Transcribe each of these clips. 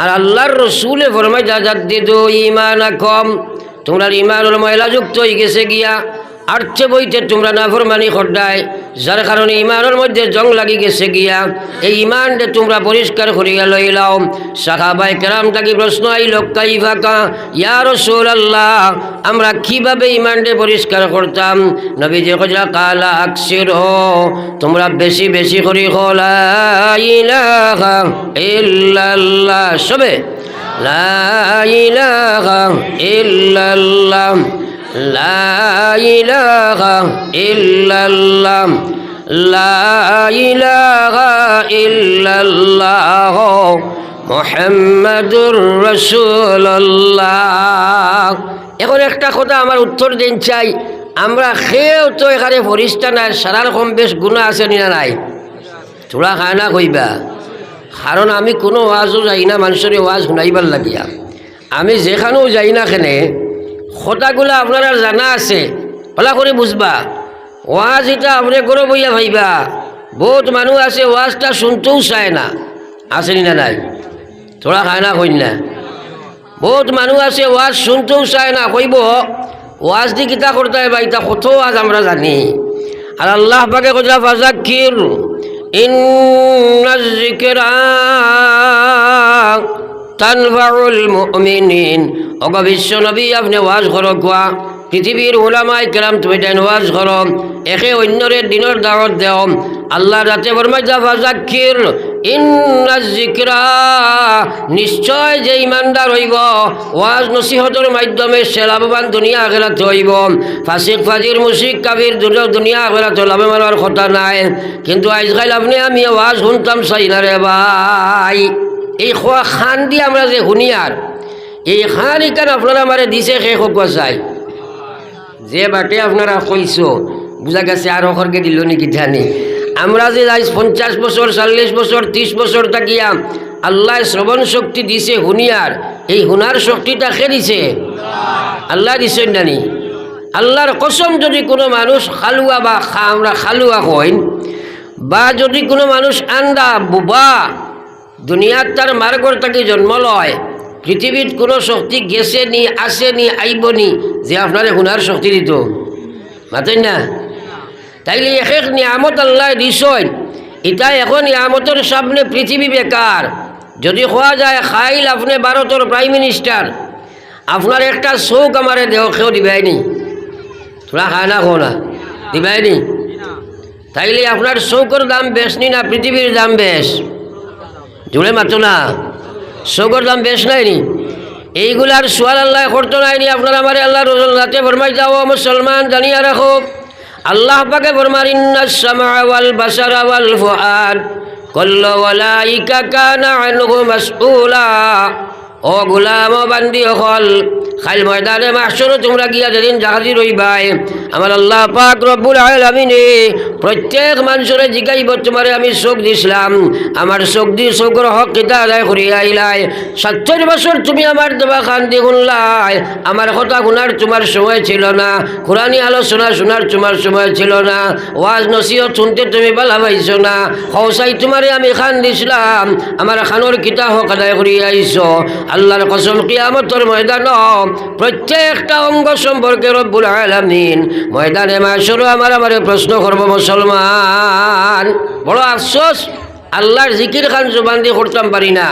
আর আল্লাহর রসুলে ফরমাই জাদ্দিদু ইমান কম। তোমরা ইমানের ময়লাযুক্ত হয়ে গেছে গিয়া। আর্থে বইতে তোমরা নাফরমানি খড্ডায়, যার কারণে ইমানের মধ্যে জং লাগি গেছে গিয়া, এই ইমান ইমানটা তোমরা পরিষ্কার করিয়া লইলাও। সাহাবাই কেরাম তাকে প্রশ্ন আইল কাইফাকা ইয়া রসুল আল্লাহ আমরা কীভাবে ইমানটা পরিষ্কার করতাম? নবী যে কজরা কালা আকসির, তোমরা বেশি বেশি করি ইল্লাল্লাহ। সবে? লা ইলাহা ইল্লাল্লাহ। এখন একটা কথা আমার উত্তর দিন চাই, আমরা খেয়েও তো এখানে ফরিস্তা নাই সারা রকম বেশ গুণা আছে না নাই? তোরা খায় না কইবা? কারণ আমি কোনো ওয়াজও যাই না, মানুষের ওয়াজ শুনাইবার লাগিয়া। আমি যেখানেও যাই না খেনে কথাগুলো আপনার জানা আছে। ভালো করে বুঝবা। ওয়াজ এটা আপনি করে বইয়া ভাইবা। বহুত মানুষ আছে, ওয়াজটা শুনতেও চায় না। আসেনি না নাই? তোরা খায় না কইন না। বহুত মানুষ আছে, ওয়াজ শুনতেও চায় না। কইব, ওয়াজ দি কিতা করতে হয় বা ইতা কত ওয়াজ আমরা জানি। আর আল্লাহ পাকে কথা ফাজাকির ইন্নাজ যিকরা তানফাউল মুমিনিন। অগ বিশ্ব নবী আপনি ওয়াজ করো কোয়া পৃথিবীর ওলামাই কেরাম তুমি ওয়াজ করো একে অন্যরে দিনের দাওয়াত দেও। আল্লাহ রাতে বর্মাই জাফা জাকির ইন্নাজ যিকরা নিশ্চয় যে ইমানদার হইব। ওয়াজ নসিহতের মাধ্যমে সে লাভবান দুনিয়া আখেরাত হইব ফাসিক ফাজির মুশিক কাবির দুটো দুনিয়া আখেরাত হওয়ার কথা নাই। কিন্তু আজকাল আপনি আমি ওয়াজ শুনতাম চাই না রে ভাই। এই খোয়া খান দিয়ে আমরা যে শুনিয়ার এই খান ইকান আপনারা আমারে দিছে শেষ হোক চাই যে বাটে আপনারা কইস বুঝা গেছে আর অখরকে দিল নাকি জানি আমরা যে আজ পঞ্চাশ বছর, চল্লিশ বছর, ত্রিশ বছর থাকিয়া আল্লাহ শ্রবণ শক্তি দিছে হুনিয়ার, এই হুনার শক্তিটা খে দিছে? আল্লাহ দিছেন নানি আল্লাহর কসম যদি কোনো মানুষ খালুয়া বা খা আমরা খালুয়া হইন বা যদি কোনো মানুষ আন্দা বুবা, দুনিয়ার তার মার্গর তাকে জন্ম লয় পৃথিবীত কোনো শক্তি গেছে নি আসে নি আইব নি, যে আপনারে হুনার শক্তি দিত। মাতেন না? তাইলে এক এক নিয়ামত আল্লাহ দিছই। ইটা এখন নিয়ামতের সামনে পৃথিবী বেকার যদি খোয়া যায়, খাইল আপনি ভারতের প্রাইম মিনিস্টার আপনার একটা চৌক আমারে দেহ খেয়েও দিবাইনি তোরা খায় না খো না। দিবাইনি তাইলে আপনার চৌকর দাম বেশ নি না পৃথিবীর দাম বেশ জুড়ে মাতো না। চৌকর দাম বেশ নাই নি এইগুলার সোয়াল আল্লাহ করতো নাইনি। আপনার আমার আল্লাহ রোজন রাতে ফরমাই যাও মুসলমান, জানিয়া রাখো। আল্লাহ পাকে ফরমার ইন্নাস সামা ওয়াল বাসারা ওয়াল ফুআদ, কুল্লু কানা মাসউলা। ও গোলাম বান্দি হল খাইল ময়দানে মাসরও তোমরা গিয়া যেদিন জাহাজি রইবাই। আমার আল্লাহ পাক রব্বুল আলামিনে প্রত্যেক মানুষের জিগাইব তোমারে আমি চোখ দিছিলাম। আমার চোখ দি চোখের হক কিতা আদায় করিয়া আইলাই। সত্তর বছর তুমি আমার দেবা খান দি শুনলাই আমার কথা শুনার তোমার সময় ছিল না। কোরআনি আলোচনা শোনার তোমার সময় ছিল না। ওয়াজ নসিহত শুনতে তুমি ভালো পাইছো না। হৌসাই তোমারে আমি খান দিছিলাম। আমার খানোর কিতা হক আদায় করিয়া আইছো। আল্লাহর কসম কিয়ামতর ময়দান প্রত্যেকটা অঙ্গ সম্পর্কে রব্বুল আলামিন ময়দানে মাসরও আমার আমার প্রশ্ন করব, মুসলমান। বড় আফসোস, আল্লাহর জিকির খান জোবান দিয়ে করতাম পারি না।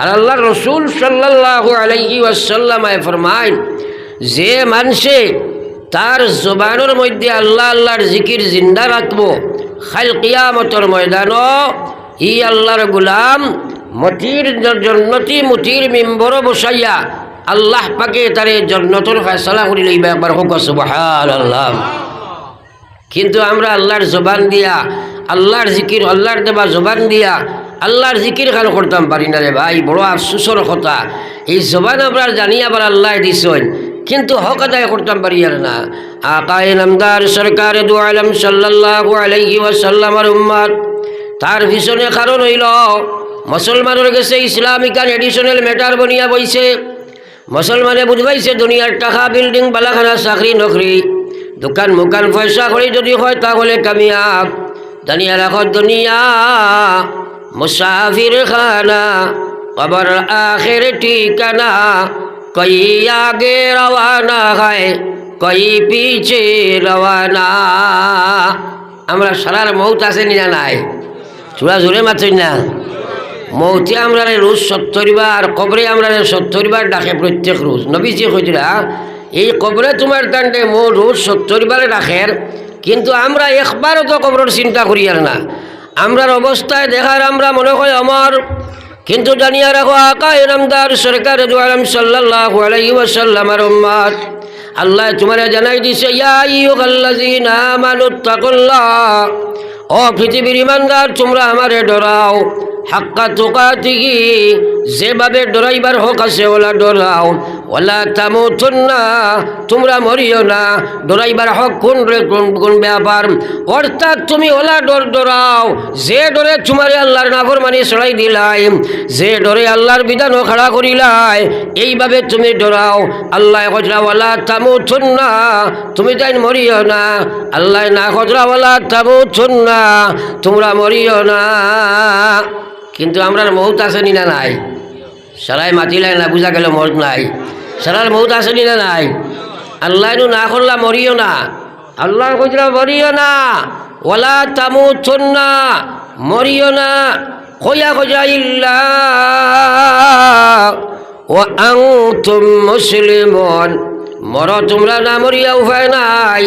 আর আল্লাহ রসুল সাল্লাহ আলাইহি ওয়াসাল্লামায় ফরমাইন, যে মানুষে তার জবানের মধ্যে আল্লাহ আল্লাহর জিকির জিন্দা রাখব, খাল কিয়ামতর ময়দান ই আল্লাহর গুলাম মতির জন্নতি মতির মিম্বর বসাইয়া আল্লাহ পাকে তারে জন্নতর ফেসলা করি লইবা একবার হোক আল্লাহ কিন্তু আমরা আল্লাহর জবান দিয়া, আল্লাহর জিকির, আল্লাহর দেবা জবান দিয়া, আল্লাহর জিকির খান করতাম পারি না রে ভাই, বড় আফসোসর কথা। এই জবান আমরা জানি আবার আল্লাহ দিছেন, কিন্তু হক আদায় করতাম পারি আর না। আকায় নামদার সরকার দু আলম সাল্লাল্লাহু আলাইহি ওয়াসাল্লামার উম্মাদ, তার পিছনে কারণ হইল মুসলমানের কাছে ইসলামিক আর এডিশনাল ম্যাটার বনিয়া বইছে। মুসলমানে বুঝবাইছে দুনিয়ার টাকা, বিল্ডিং, বালাখানা, চাকরি, নকরি। দোকান, মুকান, পয়সা করে যদি হয় তাহলে কামিয়াব। জানিয়া রাখো দুনিয়া মুসাফির খানা কবর আখের ঠিকানা। কই আগে রওয়ানা হয়, কই পিছে রওয়ানা। আমরা সারার মৌত আছে নিনা নাই? চূড়া জোরে মাত্রই না? মৌতে আমরা রোজ সত্তর বার কবরে আমরা সত্তর বার ডাকে প্রত্যেক রোজ। নবীজি কইরা এই কবরে তোমার দান্ডে মো রোজ সত্তর বারে ডাকের, কিন্তু আমরা একবারও তো কবরের চিন্তা করি আর না। আমরার অবস্থায় দেখার আমরা মনে হয় আমার কিন্তু জানিয়া রাখো আকা এরমদার সরকার আলম সাল্লাহ আলাইহি উম্মাত আল্লাহ তোমারে জানাই দিছে ও পৃথিবীর ইমানদার, তোমরা আমারে ডরাও। হাক্কা তুকাতিহি যেভাবে ডরাইবার হক আছে, ওলা ডরাও। ওলা তামুতুন না তোমরা মরিও না। ডরাইবার হক কোন কোন ব্যাপার? অর্থাৎ তুমি ওলা ডর, ডরাও। যে ডরে তোমারে আল্লাহর নাফর মানি সরাই দিলাই, যে ডরে আল্লাহর বিধান খাড়া করিলাই, এইভাবে তুমি ডরাও। আল্লাহ কজরা ওলা তামুতুন না তুমি তাই মরিও না। আল্লাহ না কজরা ওলা তামুতুন না তোমরা মরিও না। কিন্তু আমরা মৌত আসেনি না নাই? সারাই মাতিলাই না, বুঝা গেল মত নাই। সারার মৌত আসেনি না নাই? আল্লাহ না করলা মরিও না। আল্লাহ কইরা মরিও না। ওলা তামু না মরিও না। কইয়া কইরা ইল্লা, ও আং তুম মুসলিমন। মর তোমরা না মরিয়া উপায় নাই।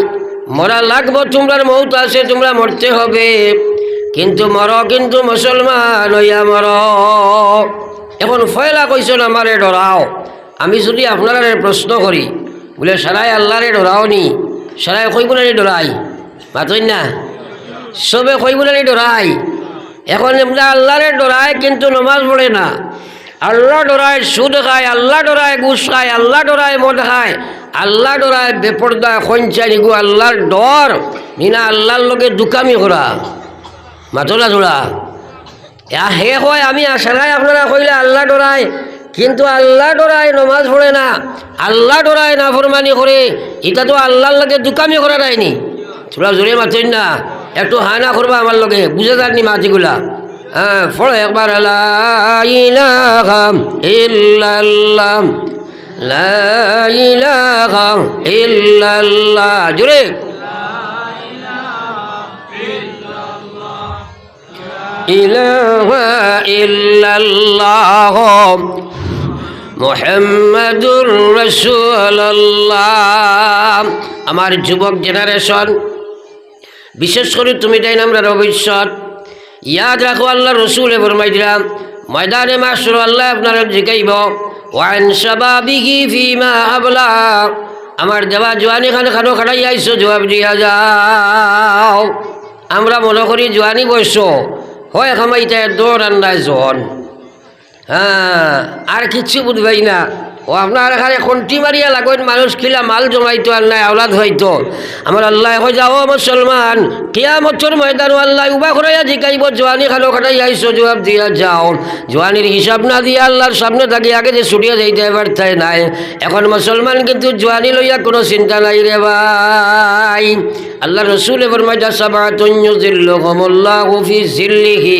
মরা লাগবো তোমরার মৌত আছে তোমরা মরতে হবে। কিন্তু মর, কিন্তু মুসলমান হইয়া মর। এখন ফয়লা কইছেন আমারে ডরাও। আমি যদি আপনারা প্রশ্ন করি, বলে, সারাই আল্লাহরে ডরাও নি সারাই কইব না ডরাই? মাতই না। সবে কইব না ডরাই। এখন আমরা আল্লাহরে ডরায়, কিন্তু নমাজ পড়ে না। আল্লাহ ডরায়, সুদ খায়, আল্লাহ ডরায়, ঘুষ খায়, আল্লাহ ডরায়, মদ খায়। আল্লাহ ডরায়, বেপর্দা খঞ্চাই গো, আল্লাহর ডর। নিনা আল্লাহর লগে দুকামি করা। মাতলা জোড়া হে হয় আমি আশারাই আপনারা কইলে আল্লাহ ডরায়, কিন্তু আল্লাহ ডরায় নমাজ পড়ে না। আল্লাহ ডরায় না ফরমানি করে, এটা তো আল্লাহর লগে দুকামি করা যায়নি। তোরা জোরে মাতেন না, একটু হানা করবা আমার লগে, বুঝে যাননি মাতিগুলা। হ্যাঁ ফড়ো একবার, লা ইলাহা ইল্লাল্লাহ, লা ইলাহা ইল্লাল্লাহ, জোরে। إله إلا الله মোহাম্মদুর রসুল্লাহ আমার যুবক জেনারেশন বিশেষ করে তুমি তাই আমরা ভবিষ্যৎ ইয়াদ রাখো আল্লাহ রসুল ফরমাই দিলাম ময়দানে মাসর আল্লাহ আপনারা জিকাইব ওয়ান সাবাবিহি ফিমা আবলা আমার দেওয়া জোয়ানি খান খানো খাটাই আইসো জবাব দিয়া যাও আমরা মনে করি জোয়ানি বয়স হয় খামাইতে দৌড় আন্দায় জন হ্যাঁ আর কিচ্ছু বুঝবাই না। ও আপনার এখানে কন্টি মারিয়া লাগবেন মানুষ খিলা মাল জমাইতো আর নাই, আওলাদ হইতো। আমার আল্লাহ হয়ে যাও মুসলমান, কিয়ামতর ময়দান আল্লাহ উবা করাইয়া জিকাইব, জোয়ানি খালো খাটাই আইসো, জবাব দিয়া যাও। জোয়ানির হিসাব না দিয়ে আল্লাহর সামনে থাকি আগে যে ছুটিয়া যাইতে পারতাই নাই। এখন মুসলমান কিন্তু জোয়ানি লইয়া কোনো চিন্তা নাই রে ভাই। আল্লাহ রসুল ফরমাইয়া সাবা তুঞ্জুজিল্লুহুমুল্লাহু ফি জিল্লিহি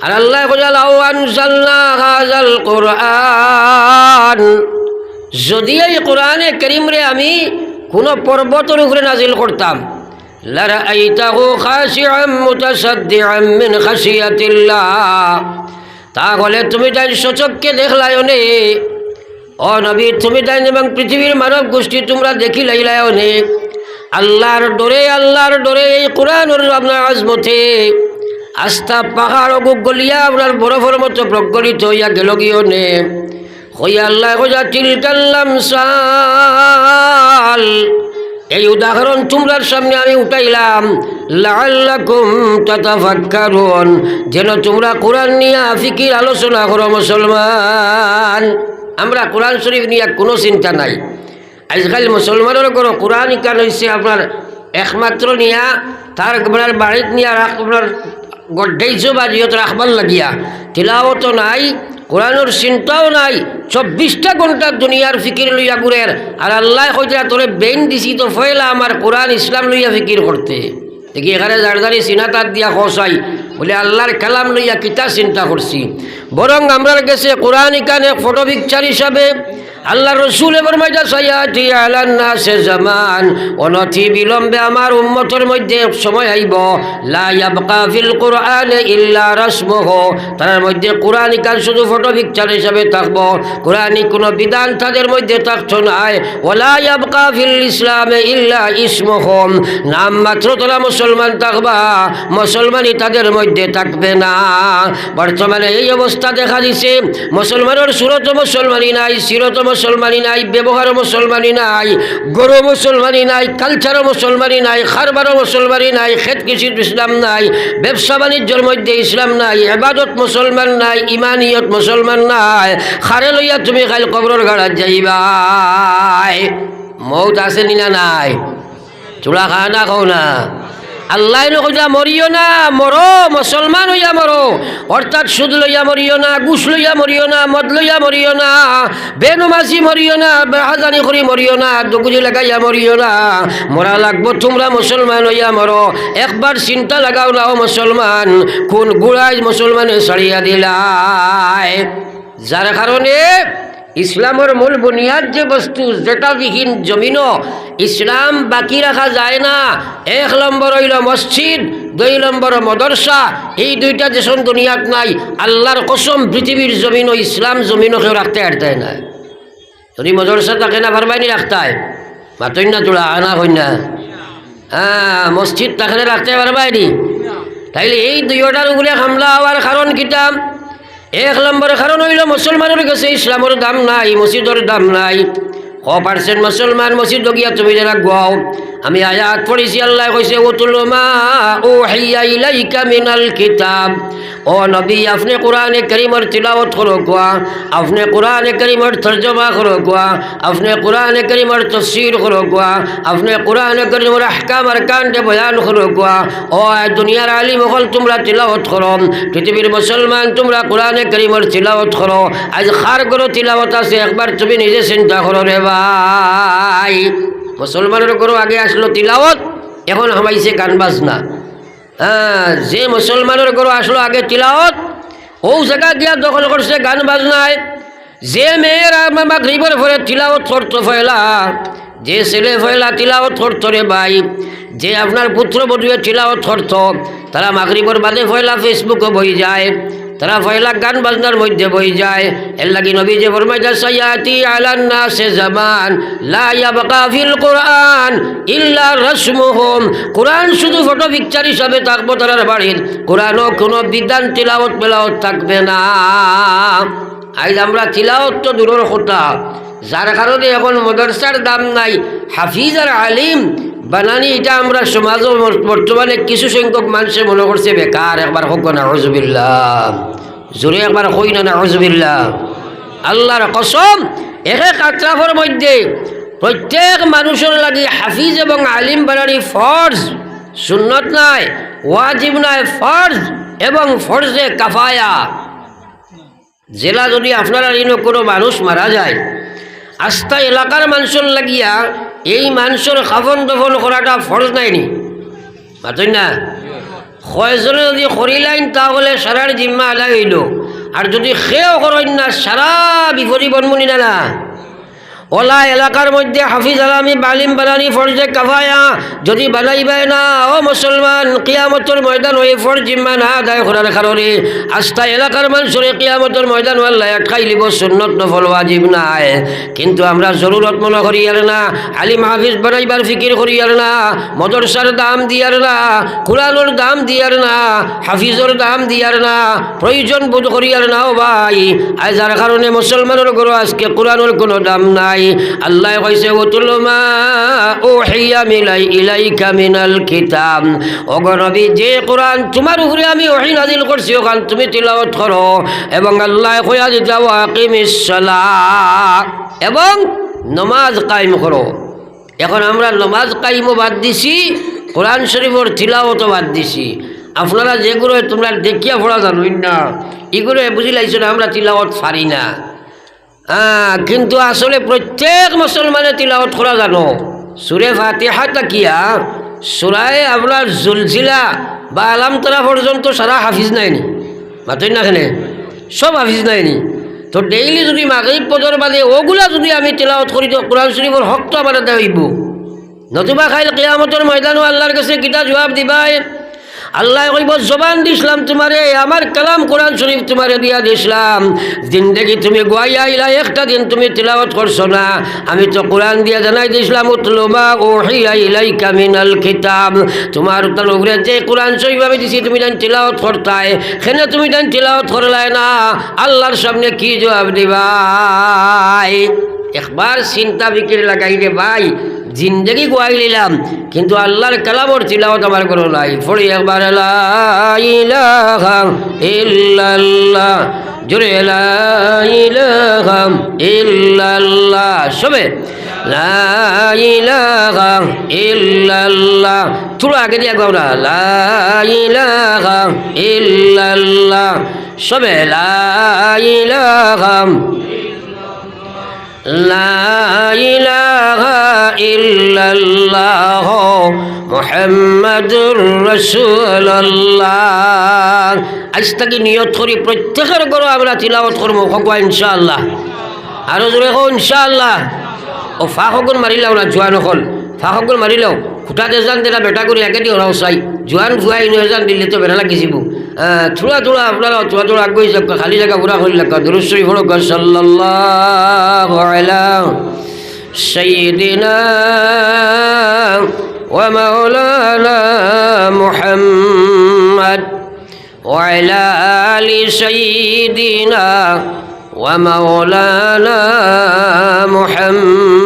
আর আল্লাহ কোরআন। যদি এই কোরআনে করিমরে আমি কোনো পর্বতের উপরে নাজিল করতাম তাহলে তুমি তাই সচককে দেখলাই অনেক ও নবী, তুমি তাই এবং পৃথিবীর মানব গোষ্ঠী তোমরা দেখি লাইলাই অনেক আল্লাহর ডোরে আল্লাহর ডোরে এই কোরআন আপনার আজমতে আস্থা পাহাড় গলিয়া আপনার বরফের মতো প্রজ্বলিত হইয়া গেল গিয়ে নে এই উদাহরণ তোমরার সামনে আমি উঠাইলাম। যেন তোমরা কোরআন নিয়ে ফিকির আলোচনা করো মুসলমান। আমরা কোরআন শরীফ নিয়ে কোনো চিন্তা নাই। আজকাল মুসলমানের কোনো কোরআন ইকান হয়েছে আপনার একমাত্র নিয়া, তার আপনার বাড়িত নিয়া আপনার গড্ডাইছো বা জিয়ত রাখবার লাগিয়া। তিলাওতো নাই, কোরআনের চিন্তাও নাই, চব্বিশটা ঘণ্টা দুনিয়ার ফিকির লইয়া ঘুরের আর আল্লাহ কইরা তোরে বেইন দিছি তো ফয়লা আমার কোরআন ইসলাম লইয়া ফিকির করতে। দেখি এখানে জারদারি সিনাতার দিয়া খসাই বলে, আল্লাহর কালাম লইয়া কিতা চিন্তা করছি? বরং আমরার গেছে কোরআন ইকানে ফটো পিকচার হিসাবে আল্লাহ রসুল এবার মাইজা সে জামান। অনথি বিলম্বে আমার উম্মতের মধ্যে সময় আইব। লা ইয়াবকা ফিল কোরআনে ইল্লা রাসমহ। তার মধ্যে কোরআন কান শুধু ফটো পিকচার হিসাবে থাকব। কোরআনিক কোনো বিধান তাদের মধ্যে থাকতো নাই। ওলা ইয়াবকা ফিল ইসলামে ইল্লা ইসমহম নাম মাত্র তোরা মুসলমান থাকবা, মুসলমানই তাদের মধ্যে থাকবে না। বর্তমানে এই অবস্থা দেখা দিছে। মুসলমানের সুরত মুসলমানি নাই, সিরত মুসলমানি নাই ব্যবহার মুসলমানি নাই, গরু মুসলমানি নাই কালচার মুসলমানি নাই, খারবারও মুসলমানি নাই খেত কৃষির ইসলাম নাই, ব্যবসা বাণিজ্যের মধ্যে ইসলাম নাই এবাদত মুসলমান নাই, ইমানিয়ত মুসলমান নাই, খারে লইয়া তুমি খাইল কবরের গাড়াত যাইবাই মৌত আছে নিনা নাই? চূড়া খা না খাও না। আল্লাহ কইলা মরিও না, মরো, মুসলমান হইয়া মরো। অর্থাৎ সুদ লইয়া মরিও না গুস লইয়া মরিও না, মদ লইয়া মরিও না, বেনমাজি মরিও না, বেহাজানি করি মরিও না দুগুজি লাগাইয়া মরিও না। মরা লাগবো, তোমরা মুসলমান হইয়া মরো। একবার চিন্তা লাগাও না, ও মুসলমান, কোন গুড়াই মুসলমানে ছাড়িয়া দিলাই যার কারণে ইসলামের মূল বুনিয়াদ যে বস্তু, যেটা বিহীন জমিনও, ইসলাম বাকি রাখা যায় না। এক নম্বর হইল মসজিদ, দুই নম্বর মদরসা। এই দুইটা যেসব দুনিয়াত নাই। আল্লাহর কসম, পৃথিবীর জমিনও ইসলাম জমিনও কেউ রাখতে পারতে না। যদি মদরসা থাকে না পারবাইনি রাখতে হয়। মাতই না তোলা, আনা না। হ্যাঁ মসজিদ তাখানে রাখতে পারবাইনি তাইলে এই দুইটার উপরে হামলা হওয়ার কারণ কিতাম এক নম্বর কারণ হইল মুসলমানের কাছে ইসলামের দাম নাই মসজিদের দাম নাই। ক পার্সেন্ট মুসলমান মসজিদ গিয়া তুমি যারা গাও আমি আয়াত পড়েছি, আল্লাহ কইছে, উতুল মা ও হাইয়া ইলাইকা মিনাল কিতাব। ও নবী, আপনি কোরআনে করিমর তিলাওয়াত করো কোয়া আপনি কোরআনে করিমর তর্জমা করো কোয়া আপনি কোরআনে করিমর তফসির করো কোয়া আপনি কোরআনে করিমর আহকাম আর কান্ডে বয়ান করো কোয়া ও দুনিয়ার আলিম হল, তোমরা তিলাওয়াত করো। পৃথিবীর মুসলমান, তোমরা কোরআনে করিমর তিলাওয়াত করো। আজ খার করো তিলাওয়াত আছে, একবার তুমি নিজে চিন্তা করো রে ভাই। মুসলমানের করো আগে আসলো তিলাওয়াত, এখন হামাইছে গান বাজনা। হ্যাঁ যে মুসলমানের ঘর আসলো আগে তিলাওত ও জায়গা দিয়া দখল করছে গান বাজনায়। যে মেয়েরা মাগরিবের পরে তিলাওত করতো ফয়লা, যে ছেলে ফয়লা তিলাওত করতো রে ভাই, যে আপনার পুত্র বধুয়ে তিলাওত করতো, তারা মাগরিবর বাদে ফয়লা ফেসবুকে বই যায়। তারা ফয়লা গান বাজনার মধ্যে বই যায়। এর লাগি নবী যে ফরমাইয়া সাইয়াতি আলান নাসে জামান, লা ইয়াবকা ফিল কোরআন ইল্লা রাসমুহুম। কোরআন শুধু ফটো পিকচার হিসাবে থাকব তারার বাড়ির। কোরআনও কোনো বিধান তিলাওত মেলাওত থাকবে না। আজ আমরা তিলাওত তো দূরের কথা। যার কারণে এখন মদরসার দাম নাই। হাফিজ আর আলিম বানানি, এটা আমরা সমাজ বর্তমানে কিছু সংখ্যক মানুষে মনে করছে, বেকার, একবার হোক না হজবিল্লাহ জোরে একবার হই না না আল্লাহর কসম, একে কাতরাফর মধ্যে প্রত্যেক মানুষের লাগি হাফিজ এবং আলিম বানানি ফর্জ, সুন্নত নাই, ওয়াজিব নাই, ফর্জ এবং ফর্জে কাফায়া। জেলা যদি আপনারা কোনো মানুষ মারা যায়, আস্থা এলাকার মানুষের লাগিয়া এই মানুষের খাফন দফন করাটা ফরজ নাইনি। বাতই না? কয়জনে যদি করিলাইন তাহলে সারার জিম্মা আদায় হইল। আর যদি সেও করেন না, সারা বিপদী বনমুনি না না ওলা এলাকার মধ্যে হাফিজ আলামি বালিম বানানি ফরজে কাফায়া, যদি বানাইবাই না, ও মুসলমান, কিয়ামতর ময়দান হয়ে ফর জিম্মা না, আদায় করার কারণে আস্থা এলাকার মানুষের কিয়ামতর ময়দান আল্লাহ খাই লিব সুন্নত নফল ওয়াজিব নাই। কিন্তু আমরা জরুরত মনে করি, আর না, আলিম হাফিজ বানাইবার ফিকির করি, আর না, মদরসার দাম দিয়ার না, কোরআনোর দাম দিয়ার না, হাফিজর দাম দিয়ার না, প্রয়োজন বোধ করি, আর না, ও ভাই। আজ যার কারণে মুসলমানের গরু আজকে কোরআনোর কোনো দাম নাই। আল্লাহ কইছে, উতুল মা ওহিয়া মিলাই, ইলাইকা মিনাল কিতাব। ওগো নবী, যে কোরআন তোমার উপরে আমি ওহি নাজিল করছি, ওখান তুমি তিলাওয়াত করো। এবং আল্লাহ কইয়া দিতা ওয়াকিমিস এবং নমাজ কায়েম করো। এখন আমরা নমাজ কায়েমও বাদ দিছি, কোরআন শরীফর তিলাওয়াতও বাদ দিছি। আপনারা যেগুলো তোমরা দেখিয়া পড়া জানোই না এগুলো বুঝি লাগছো না, আমরা তিলাওয়াত পারি না। হ্যাঁ কিন্তু আসলে প্রত্যেক মুসলমানে তিলাওয়াত করা জানো। সুরে ফাতিহা তাকিয়া, সুরায় আপনার জুলজিলা বা আলামতলা পর্যন্ত সারা হাফিজ নাইনি। মাতই না খেনে সব হাফিজ নাইনি। তো ডেইলি যদি মাগরিব পদর বাদে ওগুলা যদি আমি তেলাওয়াত করি, তো কোরআন শরীফর হক তো আমার দেব নতুবা খাইল কেয়ামতের ময়দানও আল্লাহর কাছে কিতা জবাব দিবাই আল্লাহ কইব জবান দিছিলাম তোমারে, আমার কালাম কোরআন শরীফ তোমারে দিয়া দিছিলাম। জিন্দগি তুমি গোয়াইয়া আইলা একটা দিন তুমি তিলাওয়াত করছ না। আমি তো কোরআন দিয়া জানাই দিছিলাম উতলুমা ওহিয়া ইলাইকা মিনাল কিতাব। তোমার তার উপরে যে কোরআন শরীফ আমি দিছি, তুমি জান তিলাওয়াত করতায়। সেনে তুমি জান তিলাওয়াত করলাই না, আল্লাহর সামনে কি জবাব দিবাই? একবার চিন্তা বিক্রি লাগাই রে ভাই, জিন্দগি গোয়াই নিলাম, কিন্তু আল্লাহর কালামর তিলাওয়াত আমার কোনো নাই। ফড়ি একবার সবে আগে দিয়ে গাও না, লা ইলাহা ইল্লাল্লাহ। সবে لا إله إلا الله محمد رسول الله আজ থেকে নিয়ত করি প্রত্যেকের গরো আমরা তিলাওয়াত করবো খোকা ইনশাআল্লাহ আরো জোরে কো ইনশাআল্লাহ ও ফা হগুন মারিলাও না জোয়ান হল ফা হগুন মারিলাও খুঁটাতে যান তেরা বেটা করে একে দিয়ে ওরাও চাই জোয়ান জুয়াই নয় যান দিল্লি তো বেড়া লাগিছিব থোড়া থোড়া আপনারা থোড়া থোড়া আগুই যাক খালি জায়গা পুরা হল লাগা দুরুশ্বরী হলো সাল্লাল্লাহু আলা سيدنا ومولانا محمد وعلى آل سيدنا ومولانا محمد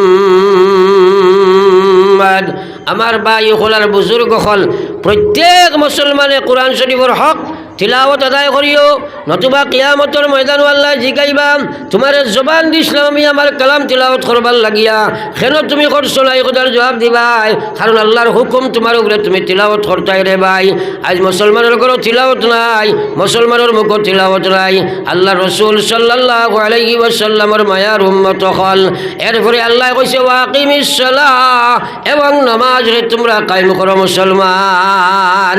আমাৰ বা ইসলাৰ বুজুৰ্গসকল প্ৰত্যেক মুছলমানে কোৰআন শ্বৰীফৰ হক তিলাওয়াত আদায় করিও, নতুবা কিয়ামতর ময়দান আল্লাহ জিগাইবাম তোমার জবান দিছিলাম আমি আমার কালাম তিলাওয়াত করবার লাগিয়া। কেন তুমি করছ না? কথার জবাব দিবাই। কারণ আল্লাহর হুকুম তোমার উপরে তুমি তিলাওয়াত করতাই রে ভাই। আজ মুসলমানের কোনো তিলাওয়াত নাই, মুসলমানের মুখ তিলাওয়াত নাই। আল্লাহ রসুল সাল্লাহ আলাইহি ওয়াসাল্লামর মায়ার উম্মত হল। এরপরে আল্লাহ কইছে ওয়াকিমিস সালাহ এবং নমাজ রে তোমরা কায়েম করো মুসলমান।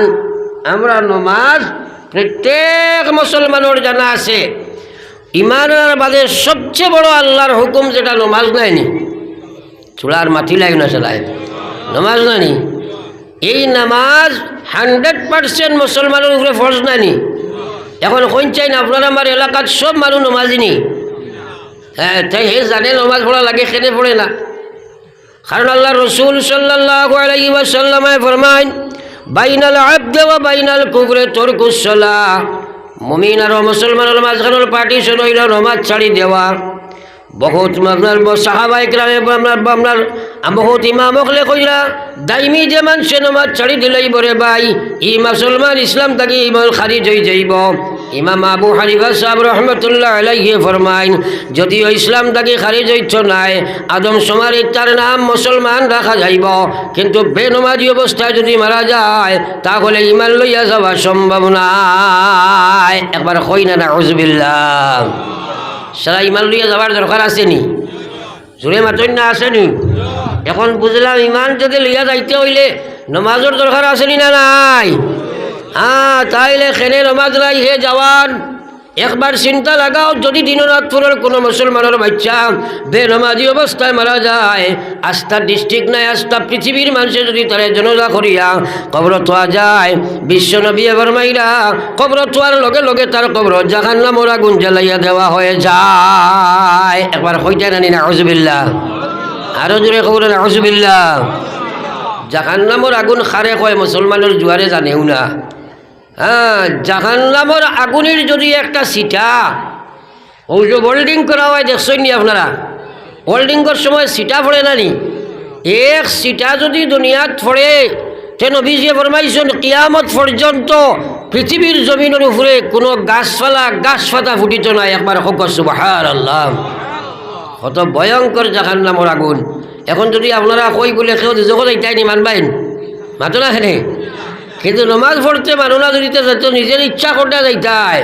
আমরা নমাজ প্রত্যেক মুসলমানের জানা আছে, ইমানের বাদে সবচেয়ে বড় আল্লাহর হুকুম যেটা নমাজ নাইনি চূড়ার মাটি লাগে না চালায় নমাজ নানি এই নামাজ হান্ড্রেড পার্সেন্ট মুসলমানের উপরে ফরজ নানি এখন কোন চাই না আপনার আমার এলাকার সব মানুষ নমাজি নি হ্যাঁ তাই হে জানে নমাজ পড়া লাগে খেতে পড়ে না। কারণ আল্লাহ রসুল সাল্লাহ আলাইহি ওয়াসাল্লামায় ফরমাইন বাইনাল আব্দে ওয়া বাইনাল কুবরে তরকুসলা মুমিন আর মুসলমানের মাঝখানের পার্টিশন হইল নমাজ ছাড়ি দেওয়া। বহুত আপনার সাহাবাই গ্রামে আপনার আপনার বহুত ইমাম হলে কইরা, দাইমি যে মানুষে নমাজ ছাড়ি দিলেই বরে ভাই, ই মুসলমান ইসলাম তাকে ইমান খারিজ হয়ে যাইব। ইমাম আবু হানিফা সাহেব রহমতুল্লাহ আলাইহি ফরমাইন, যদিও ইসলাম তাকে খারিজ হইছ নাই, আদম সমারি তার নাম মুসলমান রাখা যাইব। কিন্তু বেনমাজি অবস্থায় যদি মারা যায়, তাহলে ইমান লইয়া যাওয়া সম্ভব নাই। একবার কই না না হজবিল্লাহ সারা ইমান লইয়া যাবার দরকার আসেনি। জোরে মাতন্য না আসেনি। এখন বুঝলাম ইমান যদি লইয়া যাইতে হইলে নমাজের দরকার আসেনি না নাই? হ্যাঁ তাইলে খেনে নমাজ নাই, হে জওয়ান। একবার চিন্তা লাগাও, যদি দিনরাতপুরের কোনো মুসলমানের বাচ্চা বেনমাজি অবস্থায় মারা যায়, আস্থা ডিস্ট্রিক্ট নাই, আস্থা পৃথিবীর মানুষে যদি তারা জনজা করিয়া কবর তোয়া যায়, বিশ্ব নবী এবার মাইরা কবর তোয়ার লগে লগে তার কবর জাহান নামর আগুন জ্বালাইয়া দেওয়া হয়ে যায়। একবার হইতে নানি না হজবিল্লা আরও জোরে খবর না হজবিল্লা জাহান নামর আগুন খারে কয়, মুসলমানের জুয়ারে জানেও না। হ্যাঁ জাহান্নামর আগুনের যদি একটা সিটা ওই যে ওয়েল্ডিং করা হয়, দেখছেন নি আপনারা? ওয়েল্ডিংয়ের সময় সিটা পড়ে না নি? এক সিটা যদি দুনিয়াত পড়ে, তে নবীজিয়ে ফরমাইছেন, কিয়ামত পর্যন্ত পৃথিবীর জমিনের উপরে কোনো গাছপালা গাছ পাতা ফুটিত নাই। একবার হোক সুবাহার আল্লাহ কত ভয়ঙ্কর জাহান আগুন। এখন যদি আপনারা কই বলে কেউ নিজকে যাইতাই নি মানবাইন মাতো না হেনে কিন্তু নমাজ পড়তে মানো না যদি তো নিজের ইচ্ছা করতে যাইতায়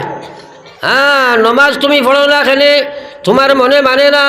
হ্যাঁ নমাজ তুমি পড়ো না খেলে তোমার মনে মানে না।